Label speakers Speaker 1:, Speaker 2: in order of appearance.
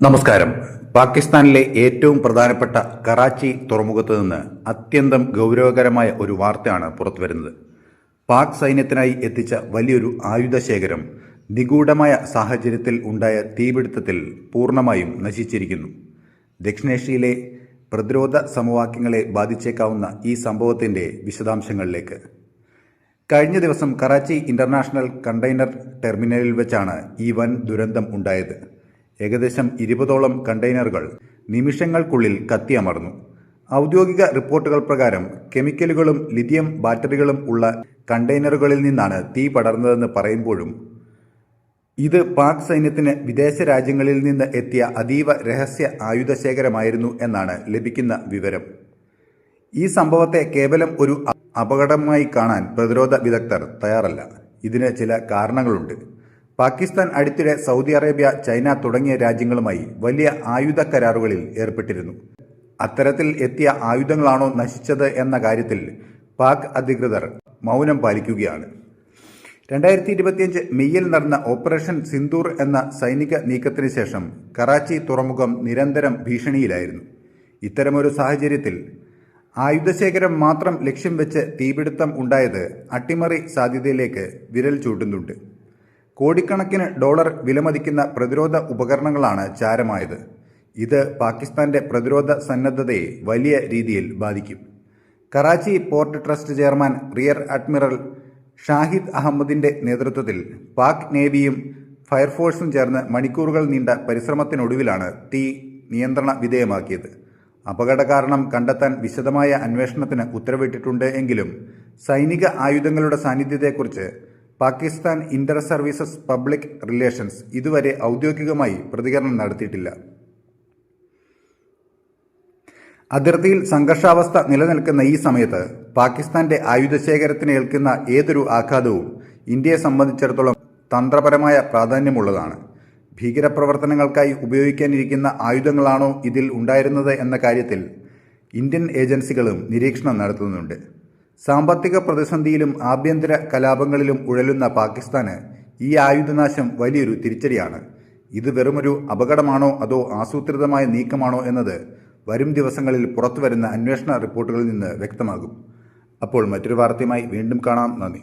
Speaker 1: നമസ്കാരം. പാകിസ്ഥാനിലെ ഏറ്റവും പ്രധാനപ്പെട്ട കറാച്ചി തുറമുഖത്ത് നിന്ന് അത്യന്തം ഗൗരവകരമായ ഒരു വാർത്തയാണ് പുറത്തുവരുന്നത്. പാക് സൈന്യത്തിനായി എത്തിച്ച വലിയൊരു ആയുധശേഖരം നിഗൂഢമായ സാഹചര്യത്തിൽ ഉണ്ടായ തീപിടുത്തത്തിൽ പൂർണമായും നശിച്ചിരിക്കുന്നു. ദക്ഷിണേഷ്യയിലെ പ്രതിരോധ സമവാക്യങ്ങളെ ബാധിച്ചേക്കാവുന്ന ഈ സംഭവത്തിന്റെ വിശദാംശങ്ങളിലേക്ക്. കഴിഞ്ഞ ദിവസം കറാച്ചി ഇന്റർനാഷണൽ കണ്ടെയ്നർ ടെർമിനലിൽ വെച്ചാണ് ഈ വൻ ദുരന്തം ഉണ്ടായത്. ഏകദേശം ഇരുപതോളം കണ്ടെയ്നറുകൾ നിമിഷങ്ങൾക്കുള്ളിൽ കത്തിയമർന്നു. ഔദ്യോഗിക റിപ്പോർട്ടുകൾ പ്രകാരം കെമിക്കലുകളും ലിഥിയം ബാറ്ററികളും ഉള്ള കണ്ടെയ്നറുകളിൽ നിന്നാണ് തീ പടർന്നതെന്ന് പറയുമ്പോഴും ഇത് പാക് സൈന്യത്തിന് വിദേശ രാജ്യങ്ങളിൽ നിന്ന് എത്തിയ അതീവ രഹസ്യ ആയുധശേഖരമായിരുന്നു എന്നാണ് ലഭിക്കുന്ന വിവരം. ഈ സംഭവത്തെ കേവലം ഒരു അപകടമായി കാണാൻ പ്രതിരോധ വിദഗ്ധർ തയ്യാറല്ല. ഇതിന് ചില കാരണങ്ങളുണ്ട്. പാകിസ്ഥാൻ അടുത്തിടെ സൗദി അറേബ്യ ചൈന തുടങ്ങിയ രാജ്യങ്ങളുമായി വലിയ ആയുധ കരാറുകളിൽ ഏർപ്പെട്ടിരുന്നു. അത്തരത്തിൽ എത്തിയ ആയുധങ്ങളാണോ നശിച്ചത് എന്ന കാര്യത്തിൽ പാക് അധികൃതർ മൗനം പാലിക്കുകയാണ്. രണ്ടായിരത്തി ഇരുപത്തിയഞ്ച് മെയ്യിൽ നടന്ന ഓപ്പറേഷൻ സിന്ദൂർ എന്ന സൈനിക നീക്കത്തിന് ശേഷം കറാച്ചി തുറമുഖം നിരന്തരം ഭീഷണിയിലായിരുന്നു. ഇത്തരമൊരു സാഹചര്യത്തിൽ ആയുധശേഖരം മാത്രം ലക്ഷ്യം വെച്ച് തീപിടുത്തം ഉണ്ടായത് അട്ടിമറി സാധ്യതയിലേക്ക് വിരൽ ചൂണ്ടുന്നുണ്ട്. കോടിക്കണക്കിന് ഡോളർ വിലമതിക്കുന്ന പ്രതിരോധ ഉപകരണങ്ങളാണ് ചാരമായത്. ഇത് പാകിസ്ഥാന്റെ പ്രതിരോധ സന്നദ്ധതയെ വലിയ രീതിയിൽ ബാധിക്കും. Karachi port trust chairman rear admiral Shahid അഹമ്മദിന്റെ നേതൃത്വത്തിൽ പാക് നേവിയും ഫയർഫോഴ്സും ചേർന്ന് മണിക്കൂറുകൾ നീണ്ട പരിശ്രമത്തിനൊടുവിലാണ് തീ നിയന്ത്രണ വിധേയമാക്കിയത്. അപകട കാരണം കണ്ടെത്താൻ വിശദമായ അന്വേഷണത്തിന് ഉത്തരവിട്ടിട്ടുണ്ട് എങ്കിലും സൈനിക ആയുധങ്ങളുടെ സാന്നിധ്യത്തെക്കുറിച്ച് Pakistan inter services public relations ഇതുവരെ ഔദ്യോഗികമായി പ്രതികരണം നടത്തിയിട്ടില്ല. അതിർത്തിയിൽ സംഘർഷാവസ്ഥ നിലനിൽക്കുന്ന ഈ സമയത്ത് പാകിസ്ഥാന്റെ ആയുധശേഖരത്തിന് ഏൽക്കുന്ന ഏതൊരു ആഘാതവും ഇന്ത്യയെ സംബന്ധിച്ചിടത്തോളം തന്ത്രപരമായ പ്രാധാന്യമുള്ളതാണ്. ഭീകരപ്രവർത്തനങ്ങൾക്കായി ഉപയോഗിക്കാനിരിക്കുന്ന ആയുധങ്ങളാണോ ഇതിൽ ഉണ്ടായിരുന്നത് എന്ന കാര്യത്തിൽ ഇന്ത്യൻ ഏജൻസികളും നിരീക്ഷണം നടത്തുന്നുണ്ട്. സാമ്പത്തിക പ്രതിസന്ധിയിലും ആഭ്യന്തര കലാപങ്ങളിലും ഉഴലുന്ന പാകിസ്ഥാന് ഈ ആയുധനാശം വലിയൊരു തിരിച്ചടിയാണ്. ഇത് വെറുമൊരു അപകടമാണോ അതോ ആസൂത്രിതമായ നീക്കമാണോ എന്നത് വരും ദിവസങ്ങളിൽ പുറത്തുവരുന്ന അന്വേഷണ റിപ്പോർട്ടുകളിൽ നിന്ന് വ്യക്തമാകും. അപ്പോൾ മറ്റൊരു വാർത്തയുമായി വീണ്ടും കാണാം. നന്ദി.